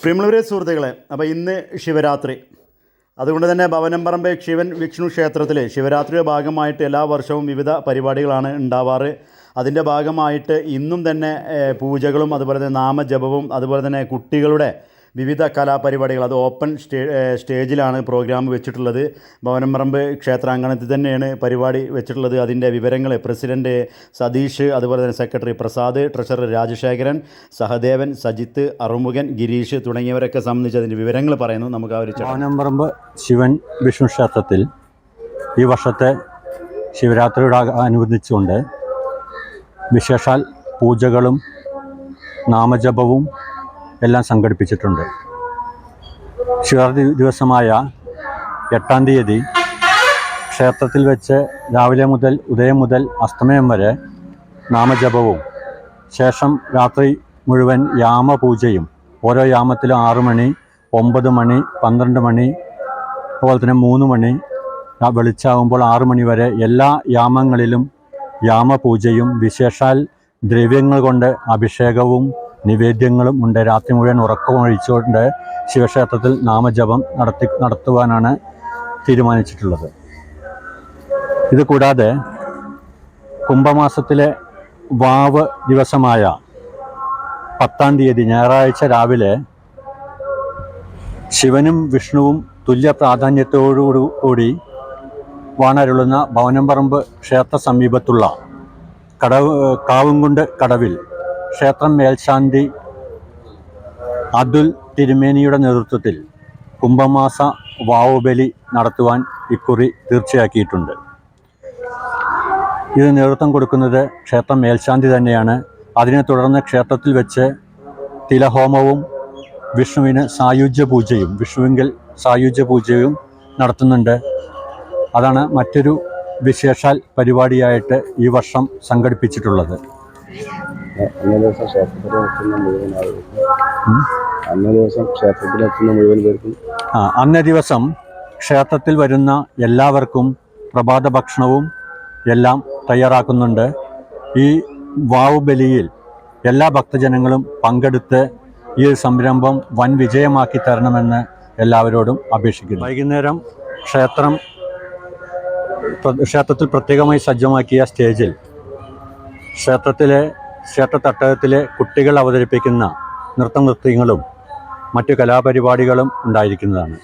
പ്രിയമുള്ളവരെ സുഹൃത്തുക്കളെ അപ്പോൾ ഇന്ന് ശിവരാത്രി. അതുകൊണ്ട് തന്നെ ഭവനംപറമ്പ് ശിവൻ വിഷ്ണു ക്ഷേത്രത്തിൽ ശിവരാത്രിയുടെ ഭാഗമായിട്ട് എല്ലാ വർഷവും വിവിധ പരിപാടികളാണ് ഉണ്ടാവാറ്. അതിന്റെ ഭാഗമായിട്ട് ഇന്നും തന്നെ പൂജകളും അതുപോലെ തന്നെ നാമജപവും അതുപോലെ തന്നെ കുട്ടികളുടെ വിവിധ കലാപരിപാടികൾ അത് ഓപ്പൺ സ്റ്റേ സ്റ്റേജിലാണ് പ്രോഗ്രാം വെച്ചിട്ടുള്ളത്. ഭവനംപറമ്പ് ക്ഷേത്രാങ്കണത്തിൽ തന്നെയാണ് പരിപാടി വെച്ചിട്ടുള്ളത്. അതിന്റെ വിവരങ്ങൾ പ്രസിഡന്റ് സതീഷ് അതുപോലെ തന്നെ സെക്രട്ടറി പ്രസാദ് ട്രഷറർ രാജശേഖരൻ സഹദേവൻ സജിത്ത് അറുമുഖൻ ഗിരീഷ് തുടങ്ങിയവരൊക്കെ സംബന്ധിച്ച് അതിന്റെ വിവരങ്ങൾ പറയുന്നു. നമുക്ക് ആ ഒരു ഭവനംപറമ്പ് ശിവൻ വിഷ്ണു ക്ഷേത്രത്തിൽ ഈ വർഷത്തെ ശിവരാത്രിയോട് അനുബന്ധിച്ചുകൊണ്ട് വിശേഷാൽ പൂജകളും നാമജപവും എല്ലാം സംഘടിപ്പിച്ചിട്ടുണ്ട്. ശിവരാത്രി ദിവസമായ എട്ടാം തീയതി ക്ഷേത്രത്തിൽ വെച്ച് രാവിലെ മുതൽ ഉദയം മുതൽ അസ്തമയം വരെ നാമജപവും ശേഷം രാത്രി മുഴുവൻ യാമപൂജയും ഓരോ യാമത്തിലും ആറു മണി ഒമ്പത് മണി പന്ത്രണ്ട് മണി അതുപോലെ തന്നെ മൂന്ന് മണി വെളിച്ചാവുമ്പോൾ ആറു മണി വരെ എല്ലാ യാമങ്ങളിലും യാമപൂജയും വിശേഷാൽ ദ്രവ്യങ്ങൾ കൊണ്ട് അഭിഷേകവും നിവേദ്യങ്ങളും ഉണ്ട്. രാത്രി മുഴുവൻ ഉറക്കവും ഒഴിച്ചുകൊണ്ട് ശിവക്ഷേത്രത്തിൽ നാമജപം നടത്തി നടത്തുവാനാണ് തീരുമാനിച്ചിട്ടുള്ളത്. ഇത് കൂടാതെ കുംഭമാസത്തിലെ വാവ് ദിവസമായ പത്താം തീയതി ഞായറാഴ്ച രാവിലെ ശിവനും വിഷ്ണുവും തുല്യ പ്രാധാന്യത്തോടു കൂടി വാണരുളുന്ന ഭവനംപറമ്പ് ക്ഷേത്ര സമീപത്തുള്ള കടവ് കാവുംകുണ്ട് കടവിൽ ക്ഷേത്രം മേൽശാന്തി അതുൽ തിരുമേനിയുടെ നേതൃത്വത്തിൽ കുംഭമാസ വാവുബലി നടത്തുവാൻ ഇക്കുറി തീർച്ചയാക്കിയിട്ടുണ്ട്. ഇത് നേതൃത്വം കൊടുക്കുന്നത് ക്ഷേത്രം മേൽശാന്തി തന്നെയാണ്. അതിനെ തുടർന്ന് ക്ഷേത്രത്തിൽ വെച്ച് തിലഹോമവും വിഷ്ണുവിന് സായുജ്യ പൂജയും വിഷ്ണുവിങ്കിൽ സായുജ്യ പൂജയും നടത്തുന്നുണ്ട്. അതാണ് മറ്റൊരു വിശേഷാൽ പരിപാടിയായിട്ട് ഈ വർഷം സംഘടിപ്പിച്ചിട്ടുള്ളത്. അന്നേ ദിവസം ക്ഷേത്രത്തിലെത്തുന്ന മുഴുവൻ ആളുകൾക്കും അന്നേ ദിവസം ക്ഷേത്രത്തിലെത്തുന്ന മുഴുവൻ പേർക്കും ആ, അന്നേ ദിവസം ക്ഷേത്രത്തിൽ വരുന്ന എല്ലാവർക്കും പ്രഭാത ഭക്ഷണവും എല്ലാം തയ്യാറാക്കുന്നുണ്ട്. ഈ വാവുബലിയിൽ എല്ലാ ഭക്തജനങ്ങളും പങ്കെടുത്ത് ഈ സംരംഭം വൻ വിജയമാക്കി തരണമെന്ന് എല്ലാവരോടും അപേക്ഷിക്കുന്നു. വൈകുന്നേരം ക്ഷേത്രം ക്ഷേത്രത്തിൽ പ്രത്യേകമായി സജ്ജമാക്കിയ സ്റ്റേജിൽ ക്ഷേത്രത്തിലെ ക്ഷേത്ര തട്ടകത്തിലെ കുട്ടികൾ അവതരിപ്പിക്കുന്ന നൃത്തനൃത്യങ്ങളും മറ്റു കലാപരിപാടികളും ഉണ്ടായിരിക്കുന്നതാണ്.